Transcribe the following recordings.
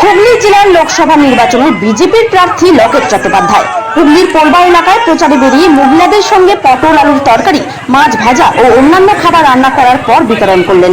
হুগলি জেলার লোকসভা নির্বাচনে বিজেপির প্রার্থী লকেট চট্টোপাধ্যায়। হুগলির পোলবা এলাকায় প্রচারে বেরিয়ে মহিলাদের সঙ্গে পটল, আলুর তরকারি, মাছ ভাজা ও অন্যান্য খাবার রান্না করার পর বিতরণ করলেন।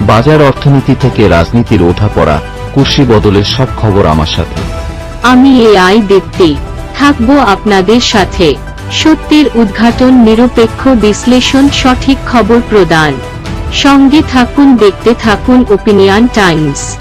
বাজার অর্থনীতি থেকে রাজনীতির ওঠা পড়া কুর্সি বদলের সব খবর আমার সাথে। আমি এআই দেখতে থাকব আপনাদের সাথে। সত্যের উদ্ঘাটন, নিরপেক্ষ বিশ্লেষণ, সঠিক খবর প্রদান। সঙ্গে থাকুন, দেখতে থাকুন ওপিনিয়ন টাইমস